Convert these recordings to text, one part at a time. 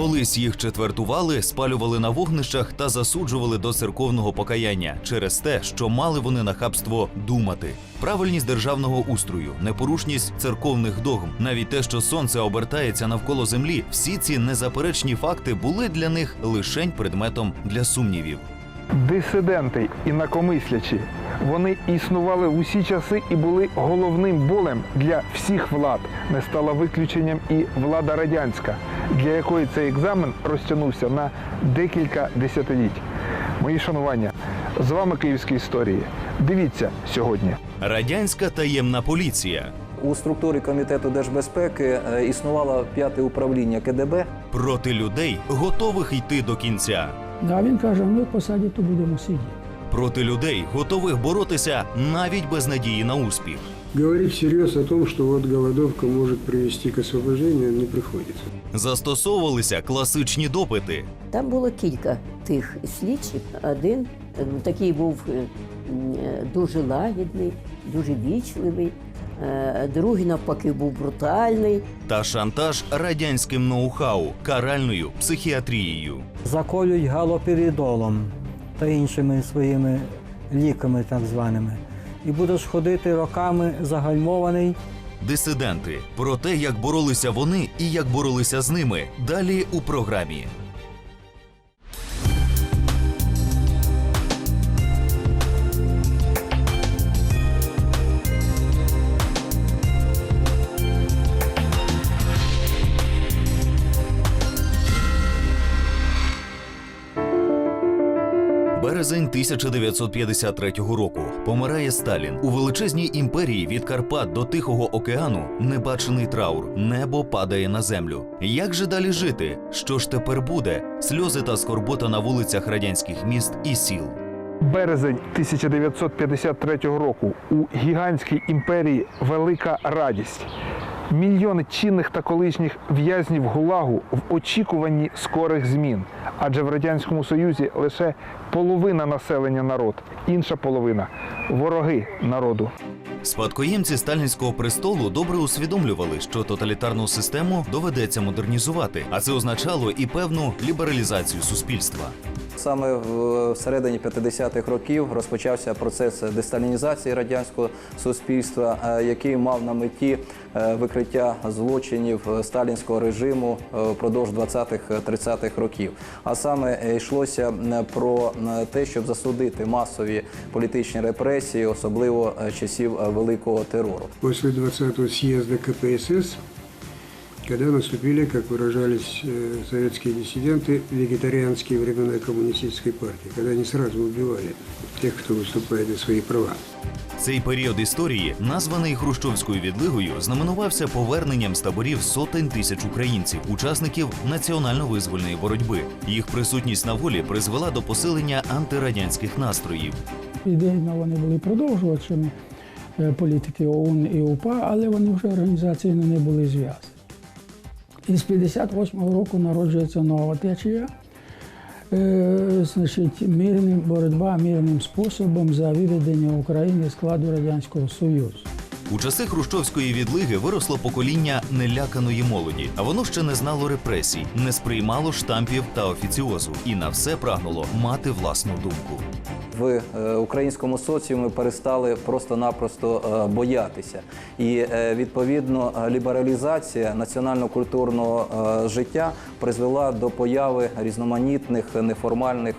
Колись їх четвертували, спалювали на вогнищах та засуджували до церковного покаяння через те, що мали вони нахабство думати. Правильність державного устрою, непорушність церковних догм, навіть те, що сонце обертається навколо землі, всі ці незаперечні факти були для них лишень предметом для сумнівів. Дисиденти, інакомислячі, вони існували в усі часи і були головним болем для всіх влад. Не стала виключенням і влада радянська, для якої цей екзамен розтягнувся на декілька десятиліть. Мої шанування, з вами Київські історії. Дивіться сьогодні. Радянська таємна поліція У структурі комітету держбезпеки е, існувало п'яте управління КДБ. проти людей, готових йти до кінця. Да, він каже, ми в посаді то будемо сидіти. Проти людей, готових боротися навіть без надії на успіх. Говорить всерьез о том, что вот голодовка может привести к освобождению, не приходится. Застосовувалися класичні допити. Там було кілька тих слідчих. Один е, такий був е, е, дуже лагідний, дуже вічливий, другий навпаки був брутальний. та шантаж радянським ноу-хау, каральною психіатрією. заколюють галоперидолом та іншими своїми ліками, так званими. І будеш ходити роками загальмований. Дисиденти про те, як боролися вони і як боролися з ними. Далі у програмі. Березень 1953 року помирає Сталін у величезній імперії від Карпат до Тихого океану. Небачений траур, небо падає на землю. Як же далі жити? Що ж тепер буде? Сльози та скорбота на вулицях радянських міст і сіл. Березень 1953 року у гігантській імперії велика радість. Мільйони чинних та колишніх в'язнів ГУЛАГу в очікуванні скорих змін. Адже в Радянському Союзі лише половина населення народ, інша половина вороги народу. Спадкоємці сталінського престолу добре усвідомлювали, що тоталітарну систему доведеться модернізувати, а це означало і певну лібералізацію суспільства. Саме в середині 50-х років розпочався процес десталінізації радянського суспільства, е, який мав на меті е, викриття злочинів е, сталінського режиму впродовж 20-30-х років. А саме йшлося про те, щоб засудити масові політичні репресії, особливо часів великого терору. После 20-го съезда КПСС, когда наступили, как выражались э, советские диссиденты, вегетарианские времена коммунистической партии, когда они сразу убивали тех, кто выступает за свои права. Цей період історії, названий Хрущовською відлигою, знаменувався поверненням з таборів сотень тисяч українців, учасників національно-визвольної боротьби. Їх присутність на волі призвела до посилення антирадянських настроїв. Ідейно вони були продовжувачами е, політики ОУН і УПА, але вони вже організаційно не були зв'язані. І з 58-го року народжується нова течія. Е, значить, мирним, боротьба мирним способом за виведення України складу Радянського Союзу. У часи хрущовської відлиги виросло покоління неляканої молоді, а воно ще не знало репресій, не сприймало штампів та офіціозу і на все прагнуло мати власну думку. В е, українському соціумі перестали просто-напросто е, боятися. І е, відповідно лібералізація національно-культурного життя призвела до появи різноманітних неформальних.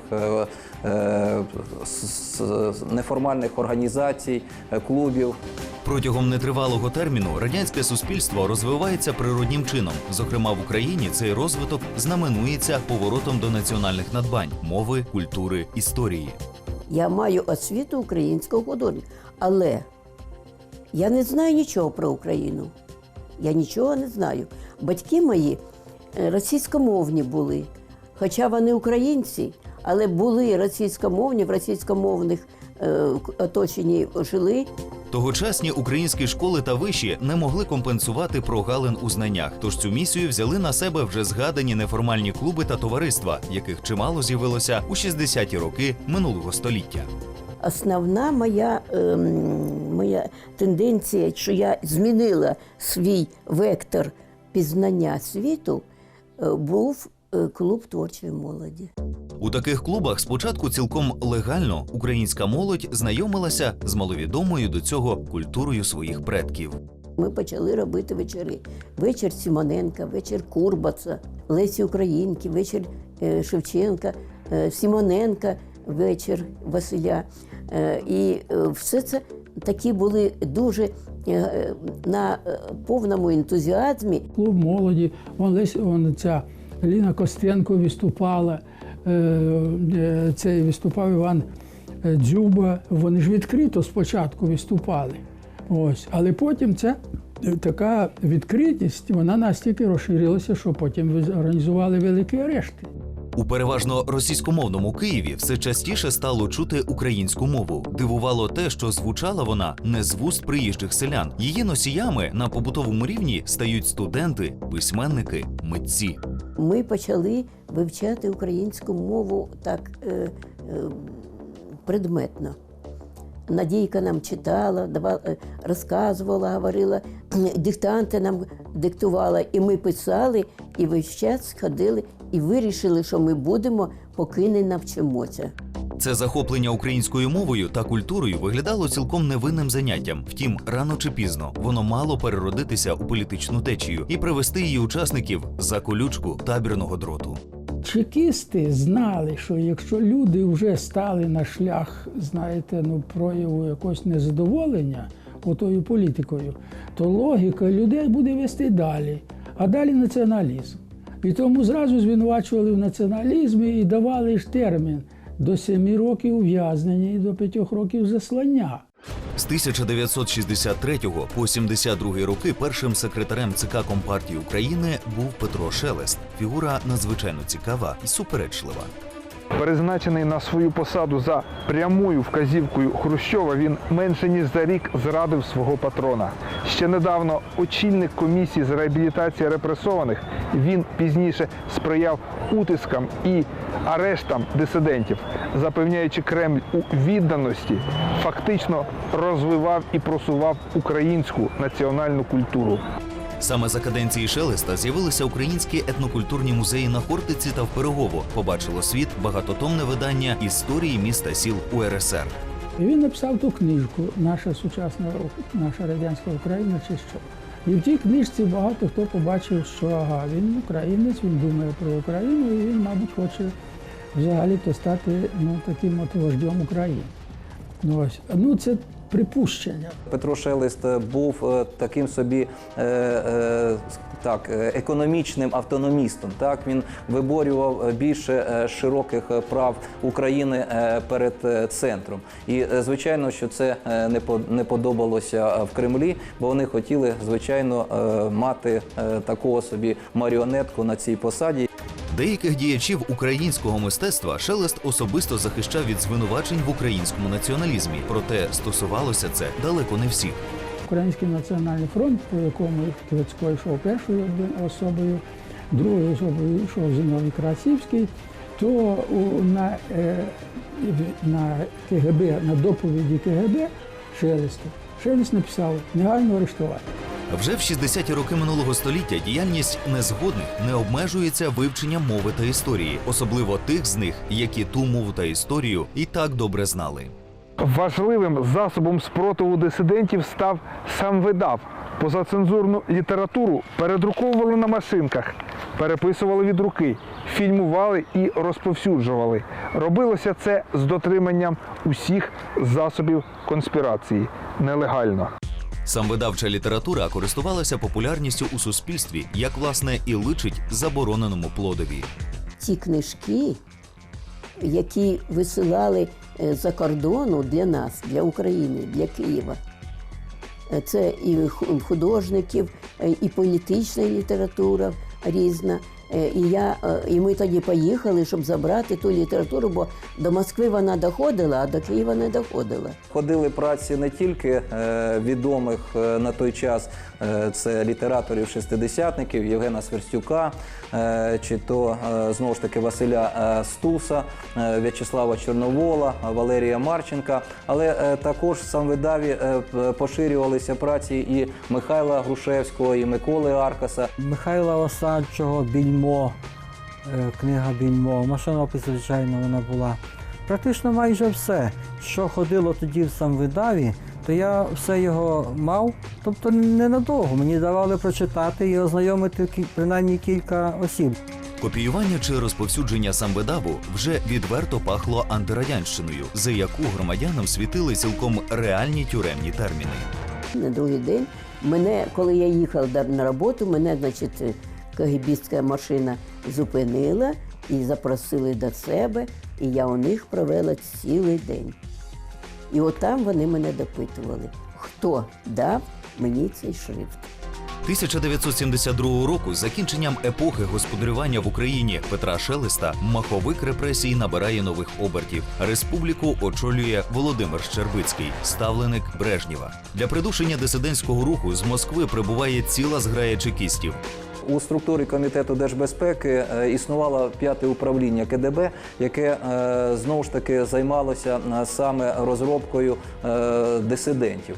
Неформальних організацій, клубів, Протягом нетривалого терміну радянське суспільство розвивається природнім чином. Зокрема, в Україні цей розвиток знаменується поворотом до національних надбань мови, культури, історії. Я маю освіту українського художника, але я не знаю нічого про Україну. Я нічого не знаю. Батьки мої е, російськомовні були, хоча вони українці, але були російськомовні, в російськомовних е, оточенні жили. Тогочасні українські школи та виші не могли компенсувати прогалин у знаннях. Тож цю місію взяли на себе вже згадані неформальні клуби та товариства, яких чимало з'явилося у 60-ті роки минулого століття. Основна моя, ем, моя тенденція, що я змінила свій вектор пізнання світу, е, був е, клуб творчої молоді. У таких клубах спочатку цілком легально українська молодь знайомилася з маловідомою до цього культурою своїх предків. Ми почали робити вечори. Вечір Сімоненка, вечір Курбаца, Лесі Українки, вечір е, Шевченка, е, Сімоненка, вечір Василя. Е, І все це такі були дуже на повному ентузіазмі. Клуб молоді, вон, Лесь, вон ця Ліна Костенко виступала, цей виступав Іван е, Дзюба. Вони ж відкрито спочатку виступали. Ось. Але потім ця е, така відкритість, вона настільки розширилася, що потім організували великі арешти. У переважно російськомовному Києві все частіше стало чути українську мову. Дивувало те, що звучала вона не з вуст приїжджих селян. Її носіями на побутовому рівні стають студенти, письменники, митці. Ми почали вивчати українську мову так е, е, предметно. Надійка нам читала, давала, е, розказувала, говорила, диктанти нам диктувала, і ми писали, і весь час ходили і вирішили, що ми будемо, поки не навчимося. Це захоплення українською мовою та культурою виглядало цілком невинним заняттям. Втім, рано чи пізно воно мало переродитися у політичну течію і привести її учасників за колючку табірного дроту. Чекісти знали, що якщо люди вже стали на шлях, знаєте, ну, прояву якогось незадоволення отою політикою, то логіка людей буде вести далі, а далі націоналізм. І тому зразу звинувачували в націоналізмі і давали ж термін до семи років ув'язнення і до п'ятьох років заслання. З 1963 по 72 роки першим секретарем ЦК Компартії України був Петро Шелест. Фігура надзвичайно цікава і суперечлива. Призначений на свою посаду за прямою вказівкою Хрущова, він менше ніж за рік зрадив свого патрона. Ще недавно очільник комісії з реабілітації репресованих. Він пізніше сприяв утискам і арештам дисидентів, запевняючи Кремль у відданості, фактично розвивав і просував українську національну культуру. Саме за каденції Шелеста з'явилися українські етнокультурні музеї на Хортиці та в Пирогово. Побачило світ багатотомне видання історії міста сіл УРСР. І він написав ту книжку Наша сучасна наша радянська Україна чи що. І в тій книжці багато хто побачив, що ага, він українець, він думає про Україну, і він, мабуть, хоче взагалі-то стати ну, таким от вождем України. Ну, ось. ну це припущення. Петро Шелест був е, таким собі е, е, так, економічним автономістом. Так він виборював більше широких прав України перед центром. І звичайно, що це не по- подобалося в Кремлі, бо вони хотіли звичайно мати такого собі маріонетку на цій посаді. Деяких діячів українського мистецтва Шелест особисто захищав від звинувачень в українському націоналізмі. Проте стосувалося це далеко не всіх. Український національний фронт, по якому Кивецько йшов першою особою, другою особою йшов Зіновій Красівський, то на, е, на КГБ, на доповіді КГБ Шелесту, Шелест написав негайно арештувати. Вже в 60-ті роки минулого століття діяльність незгодних не обмежується вивченням мови та історії, особливо тих з них, які ту мову та історію і так добре знали. Важливим засобом спротиву дисидентів став сам видав. Позацензурну літературу передруковували на машинках, переписували від руки, фільмували і розповсюджували. Робилося це з дотриманням усіх засобів конспірації нелегально. Сам видавча література користувалася популярністю у суспільстві, як власне і личить забороненому плодові. Ті книжки, які висилали е, за кордону для нас, для України, для Києва. Е, Це і художників, е, і політична література різна. Е, І, я, е, і ми тоді поїхали, щоб забрати ту літературу, бо до Москви вона доходила, а до Києва не доходила. Ходили праці не тільки е, відомих на той час це літераторів шестидесятників Євгена Сверстюка, чи то знову ж таки Василя Стуса, В'ячеслава Чорновола, Валерія Марченка. Але також в самвидаві поширювалися праці і Михайла Грушевського, і Миколи Аркаса. Михайла Осадчого, Більмо, е, книга Біньмо, машинопис, звичайно, вона була. Практично майже все, що ходило тоді в самвидаві, то я все його мав, тобто ненадовго. Мені давали прочитати і ознайомити принаймні кілька осіб. Копіювання чи розповсюдження самбедаву вже відверто пахло антирадянщиною, за яку громадянам світили цілком реальні тюремні терміни. На другий день мене, коли я їхав на роботу, мене, значить, кагібістська машина зупинила і запросили до себе, і я у них провела цілий день. І от там вони мене допитували, хто дав мені цей шрифт. 1972 року з закінченням епохи господарювання в Україні Петра Шелеста маховик репресій набирає нових обертів. Республіку очолює Володимир Щербицький, ставленик Брежнєва. Для придушення дисидентського руху з Москви прибуває ціла зграя чекістів. У структурі комітету держбезпеки е, існувало п'яте управління КДБ, яке е, знову ж таки займалося е, саме розробкою дисидентів.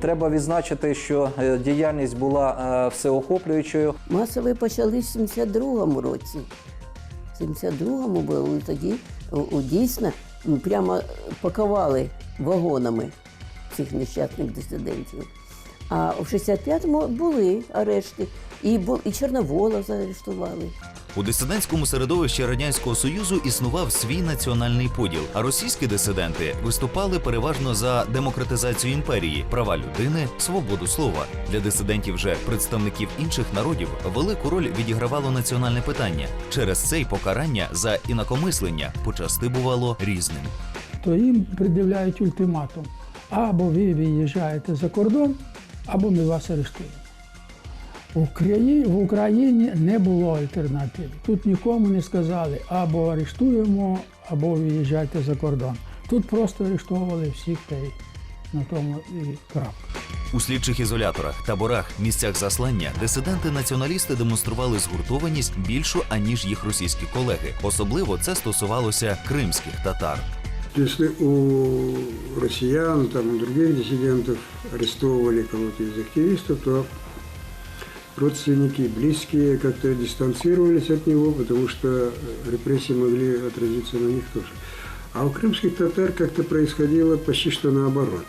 Треба відзначити, що діяльність була всеохоплюючою. Масові почали в 72-му році. В 72-му були тоді дійсно прямо пакували вагонами цих нещасних дисидентів. А в 65-му були арешти, і, бу- і Чорновола заарештували. У дисидентському середовищі радянського союзу існував свій національний поділ. А російські дисиденти виступали переважно за демократизацію імперії, права людини, свободу слова. Для дисидентів же представників інших народів велику роль відігравало національне питання. Через це й покарання за інакомислення почасти бувало різним. то їм пред'являють ультиматум. Або ви виїжджаєте за кордон, або ми вас арештуємо. В Україні, в Україні не було альтернативи. Тут нікому не сказали або арештуємо, або виїжджайте за кордон. Тут просто арештовували всіх та й на тому і крапка. У слідчих ізоляторах, таборах, місцях заслання дисиденти-націоналісти демонстрували згуртованість більшу аніж їх російські колеги. Особливо це стосувалося кримських татар. Если у россиян, там, у других диссидентов арестовывали кого-то из активистов, то родственники, близкие как-то дистанцировались от него, потому что репрессии могли отразиться на них тоже. А у крымских татар как-то происходило почти что наоборот.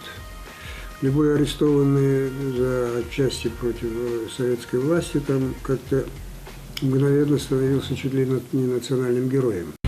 Любой арестованный за отчасти против советской власти там как-то мгновенно становился чуть ли не национальным героем.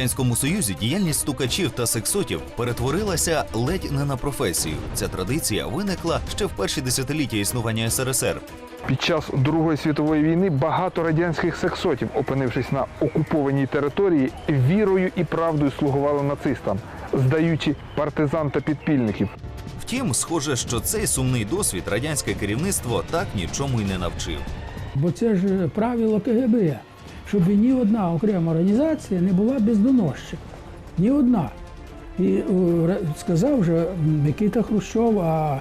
Радянському союзі діяльність стукачів та сексотів перетворилася ледь не на професію. Ця традиція виникла ще в перші десятиліття існування СРСР. Під час Другої світової війни багато радянських сексотів, опинившись на окупованій території, вірою і правдою слугували нацистам, здаючи партизан та підпільників. Втім, схоже, що цей сумний досвід радянське керівництво так нічому й не навчив. Бо це ж правило КГБ, щоб ні одна окрема організація не була без доносчика. Ні одна. І е, сказав вже Микита Хрущов, а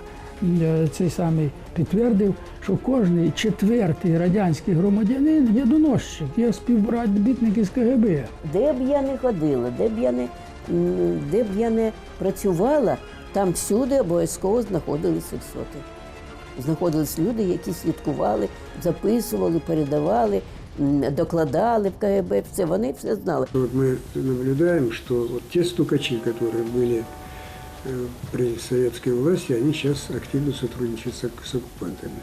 е, цей самий підтвердив, що кожний четвертий радянський громадянин є доносчик, є співробітник із КГБ. Де б я не ходила, де б я не, де б я не працювала, там всюди обов'язково знаходились сексоти. Знаходились люди, які слідкували, записували, передавали, докладали в КГБ. Все вони все знали. Вот мы наблюдаем, что вот те стукачи, которые были э, при советской власти, они сейчас активно сотрудничают с, ок- с оккупантами.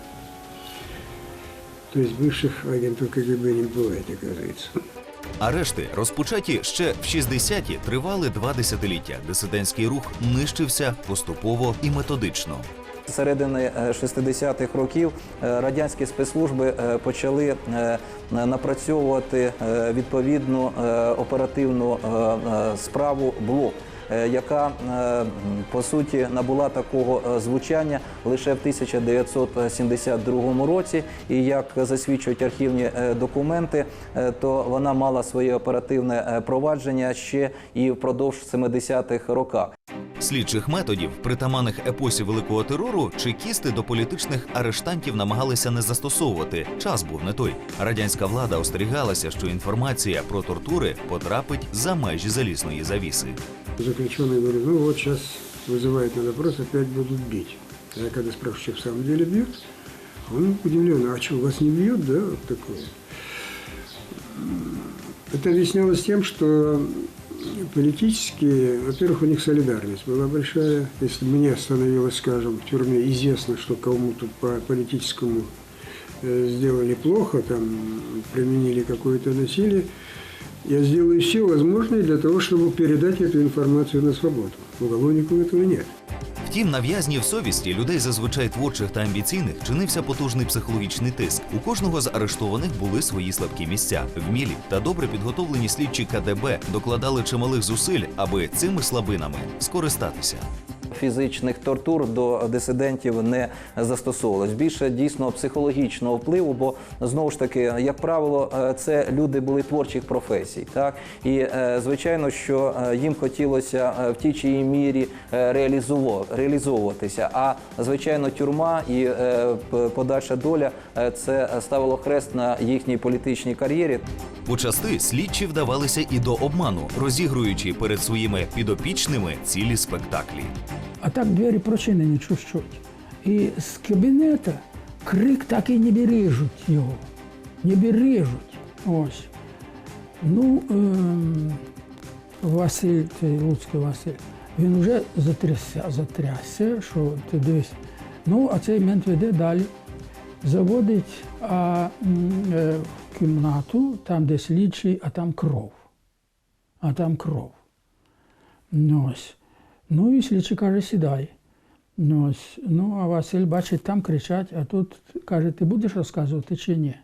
То есть бывших агентов КГБ не бывает, оказывается. Арешти, розпочаті ще в 60-ті, тривали два десятиліття. Дисидентський рух нищився поступово і методично. Середини е, 60-х років е, радянські спецслужби е, почали е, напрацьовувати е, відповідну е, оперативну е, е, справу блок. е, Яка е, по суті набула такого е, звучання лише в 1972 році, і як засвідчують архівні е, документи, е, то вона мала своє оперативне е, провадження ще і впродовж 70-х роках Слідчих методів, притаманних епосі великого терору, чекісти до політичних арештантів намагалися не застосовувати. Час був не той. Радянська влада остерігалася, що інформація про тортури потрапить за межі залізної завіси. Заключенные говорят, ну вот сейчас вызывают на допрос, опять будут бить. А я когда спрашиваю, что в самом деле бьют, он удивлен, а что, вас не бьют, да, вот такое. Это объяснялось тем, что политически, во-первых, у них солидарность была большая. Если мне становилось, скажем, в тюрьме известно, что кому-то по политическому э, сделали плохо, там применили какое-то насилие, я сделаю все возможное для того, чтобы передать эту информацию на свободу. Уголовников этого нет. Втім, на в'язнів совісті людей зазвичай творчих та амбіційних чинився потужний психологічний тиск. У кожного з арештованих були свої слабкі місця. Вмілі та добре підготовлені слідчі КДБ докладали чималих зусиль, аби цими слабинами скористатися. Фізичних тортур до дисидентів не застосовувалось. Більше дійсно психологічного впливу, бо знову ж таки, як правило, е, це люди були творчих професій. Так і е, звичайно, що е, їм хотілося в тій чи іншій мірі реалізовуватися. А звичайно, тюрма і подальша доля це ставило хрест на їхній політичній кар'єрі. Почасти слідчі вдавалися і до обману, розігруючи перед своїми підопічними цілі спектаклі. А так двері прочинені чуть-чуть. І з кабінета крик так і не бережуть його. Не бережуть. Ось. Ну, ем, Василь, цей Луцький Василь, він вже затрясся, затрясся, що ти дивись. Ну, а цей мент веде далі. Заводить а, е, в кімнату, там де слідчий, а там кров. А там кров. Ну, ось. Ну і слідчий каже, сідай. Ну, ось. ну, а Василь бачить, там кричать, а тут каже, ти будеш розказувати чи ні?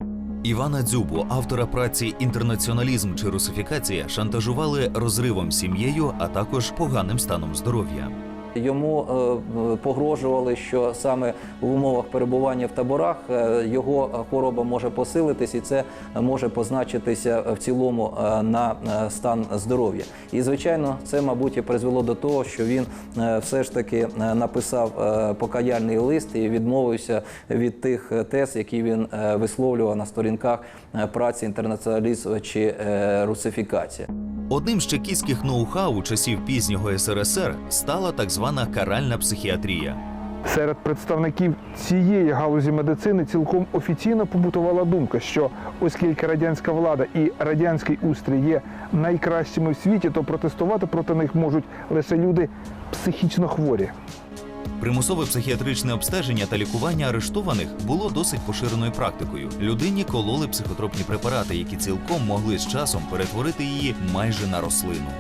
Івана Дзюбу, автора праці Інтернаціоналізм чи русифікація, шантажували розривом сім'єю, а також поганим станом здоров'я. Йому е, погрожували, що саме в умовах перебування в таборах е, його хвороба може посилитись, і це може позначитися в цілому е, на стан здоров'я. І звичайно, це, мабуть, і призвело до того, що він все ж таки написав покаяльний лист і відмовився від тих тез, які він висловлював на сторінках праці інтернаціоналізм чи русифікація. Одним з чекістських ноу-хау часів пізнього СРСР стала так звана каральна психіатрія. Серед представників цієї галузі медицини цілком офіційно побутувала думка, що оскільки радянська влада і радянський устрій є найкращими в світі, то протестувати проти них можуть лише люди психічно хворі. Примусове психіатричне обстеження та лікування арештованих було досить поширеною практикою. Людині кололи психотропні препарати, які цілком могли з часом перетворити її майже на рослину.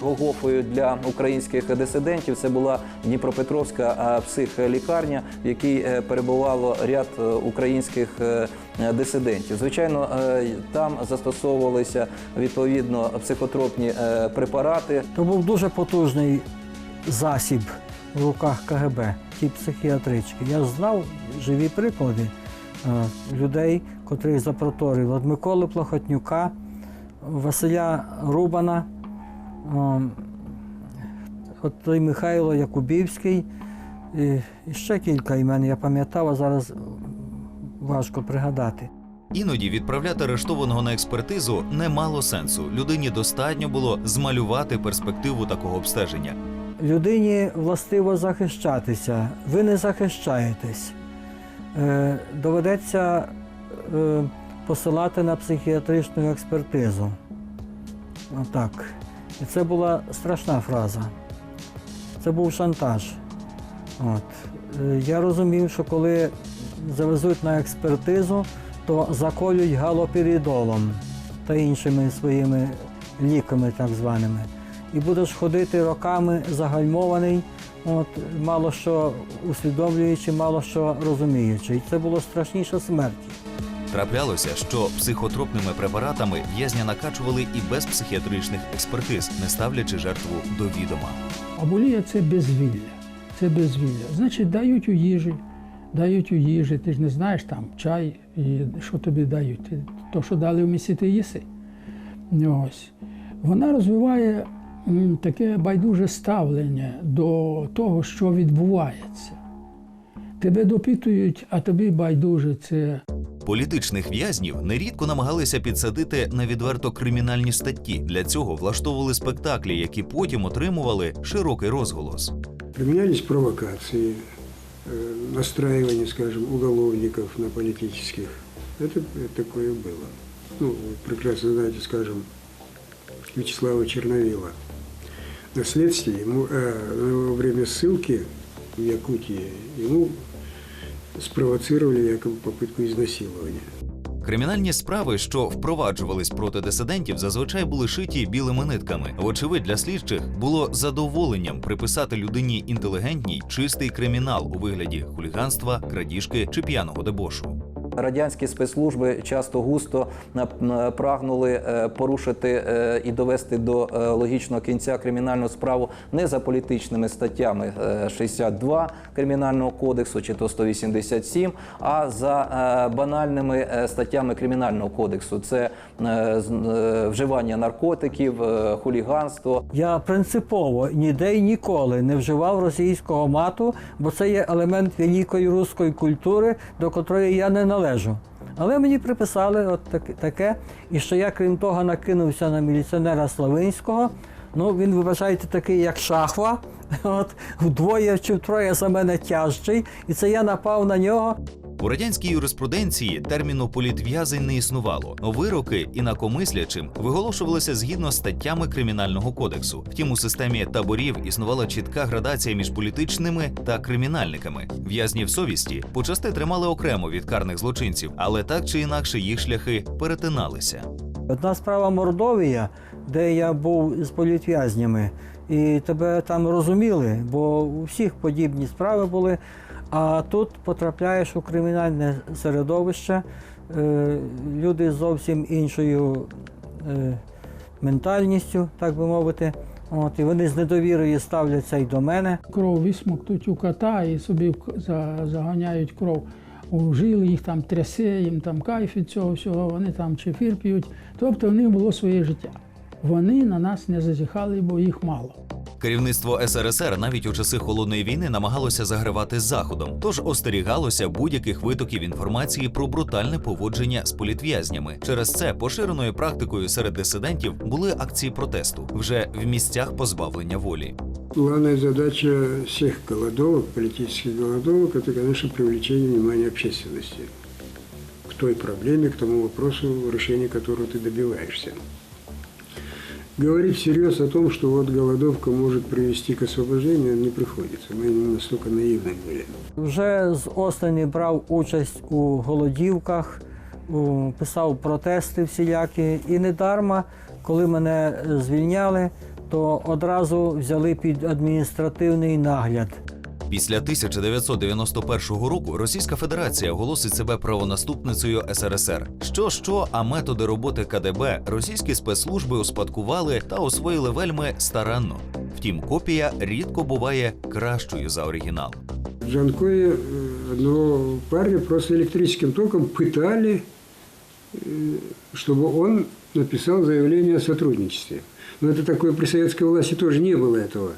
Голгофою для українських дисидентів це була Дніпропетровська психлікарня, в якій е, перебувало ряд е, українських е, дисидентів. Звичайно, е, там застосовувалися відповідно психотропні е, препарати. То був дуже потужний засіб в руках КГБ, ті психіатрички. Я знав живі приклади е, людей, котрих запроторили. От Миколи Плохотнюка, Василя Рубана, е, от той Михайло Якубівський, і, і ще кілька імен я пам'ятав, а зараз важко пригадати. Іноді відправляти арештованого на експертизу не мало сенсу. Людині достатньо було змалювати перспективу такого обстеження. Людині властиво захищатися. Ви не захищаєтесь. Е, доведеться е, посилати на психіатричну експертизу. Отак. І це була страшна фраза. Це був шантаж. От. Е, я розумів, що коли завезуть на експертизу, то заколють галопіридолом та іншими своїми ліками, так званими. І будеш ходити роками загальмований, от, мало що усвідомлюючи, мало що розуміючи. І це було страшніше смерті. Траплялося, що психотропними препаратами в'язня накачували і без психіатричних експертиз, не ставлячи жертву до відома. Абулія це безвілля. Це безвілля. Значить, дають у їжі, дають у їжі, ти ж не знаєш там чай, і що тобі дають. То, що дали в місці, ти їси. Ось. Вона розвиває таке байдуже ставлення до того, що відбувається. Тебе допитують, а тобі байдуже це Політичних в'язнів нерідко намагалися підсадити на відверто кримінальні статті. Для цього влаштовували спектаклі, які потім отримували широкий розголос. Применялись провокации, э, настраивание, скажем, уголовников на политических. Это, это такое было. Ну, вы прекрасно знаете, скажем, Вячеслава Черновила. На следствии ему, э, во время ссылки в Якутии ему спровоцировали якобы попытку изнасилования. Кримінальні справи, що впроваджувались проти дисидентів, зазвичай були шиті білими нитками. Вочевидь, для слідчих було задоволенням приписати людині інтелігентній чистий кримінал у вигляді хуліганства, крадіжки чи п'яного дебошу. Радянські спецслужби часто густо прагнули е, порушити е, і довести до е, логічного кінця кримінальну справу не за політичними статтями е, 62 кримінального кодексу чи то 187, а за банальними статтями кримінального кодексу. Це вживання наркотиків, хуліганство. Я принципово ніде й ніколи не вживав російського мату, бо це є елемент великої руської культури, до котрої я не належу. Але мені приписали от так- таке, і що я, крім того, накинувся на міліціонера Славинського. Ну, він, вибачайте, такий, як шахва, от, вдвоє чи втроє за мене тяжчий, і це я напав на нього. У радянській юриспруденції терміну політв'язень не існувало. Вироки інакомислячим виголошувалися згідно з статтями кримінального кодексу. Втім, у системі таборів існувала чітка градація між політичними та кримінальниками. В'язнів совісті почасти тримали окремо від карних злочинців, але так чи інакше їх шляхи перетиналися. Одна справа Мордовія, де я був з політв'язнями, і тебе там розуміли, бо у всіх подібні справи були. А тут потрапляєш у кримінальне середовище, е, люди з зовсім іншою е, ментальністю, так би мовити. От, і вони з недовірою ставляться й до мене. Кров висмоктують у кота і собі заганяють кров у жили, їх там трясе, їм там кайф від цього всього, вони там чефір п'ють. Тобто в них було своє життя. Вони на нас не зазіхали, бо їх мало. Керівництво СРСР навіть у часи холодної війни намагалося загравати з заходом, тож остерігалося будь-яких витоків інформації про брутальне поводження з політв'язнями. Через це поширеною практикою серед дисидентів були акції протесту вже в місцях позбавлення волі. Главная задача всех голодовок, политических голодовок, это, конечно, привлечение внимания общественности к той проблеме, к тому вопросу, решения которого ты добиваешься Говорить всерьез о том, что вот голодовка может привести к освобождению, не приходится. Мы не настолько наивны были. Вже з осені брав участь у голодівках, у- писав протести всілякі. І недарма, коли мене звільняли, то одразу взяли під адміністративний нагляд. Після 1991 року Російська Федерація оголосить себе правонаступницею СРСР. Що що, а методи роботи КДБ російські спецслужби успадкували та освоїли вельми старанно. Втім, копія рідко буває кращою за оригінал. В Джанкое э, одного парня просто электрическим током пытали, э, чтобы он написал заявление о сотрудничестве. Но это такое при советской власти тоже не было этого.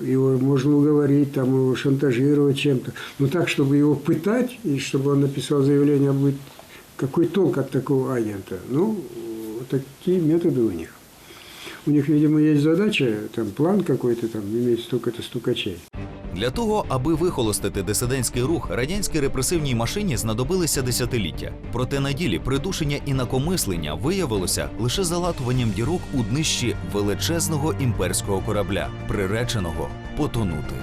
Его можно уговорить, там, его шантажировать чем-то. Но так, чтобы его пытать, и чтобы он написал заявление, будет какой толк от такого агента? Ну, вот такие методы у них. У них, видимо, есть задача, там, план какой-то, там, иметь столько-то стукачей. Для того, аби вихолостити дисидентський рух, радянській репресивній машині знадобилися десятиліття. Проте на ділі придушення інакомислення виявилося лише залатуванням дірок у днищі величезного імперського корабля, приреченого потонути.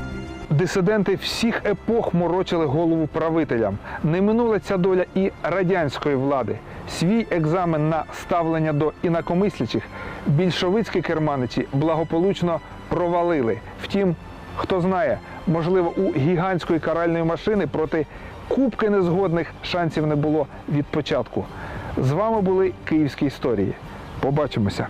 Дисиденти всіх епох морочили голову правителям. Не минула ця доля і радянської влади. Свій екзамен на ставлення до інакомислячих більшовицькі керманичі благополучно провалили. Втім, хто знає, можливо, у гігантської каральної машини проти кубки незгодних шансів не було від початку. З вами були київські історії. Побачимося.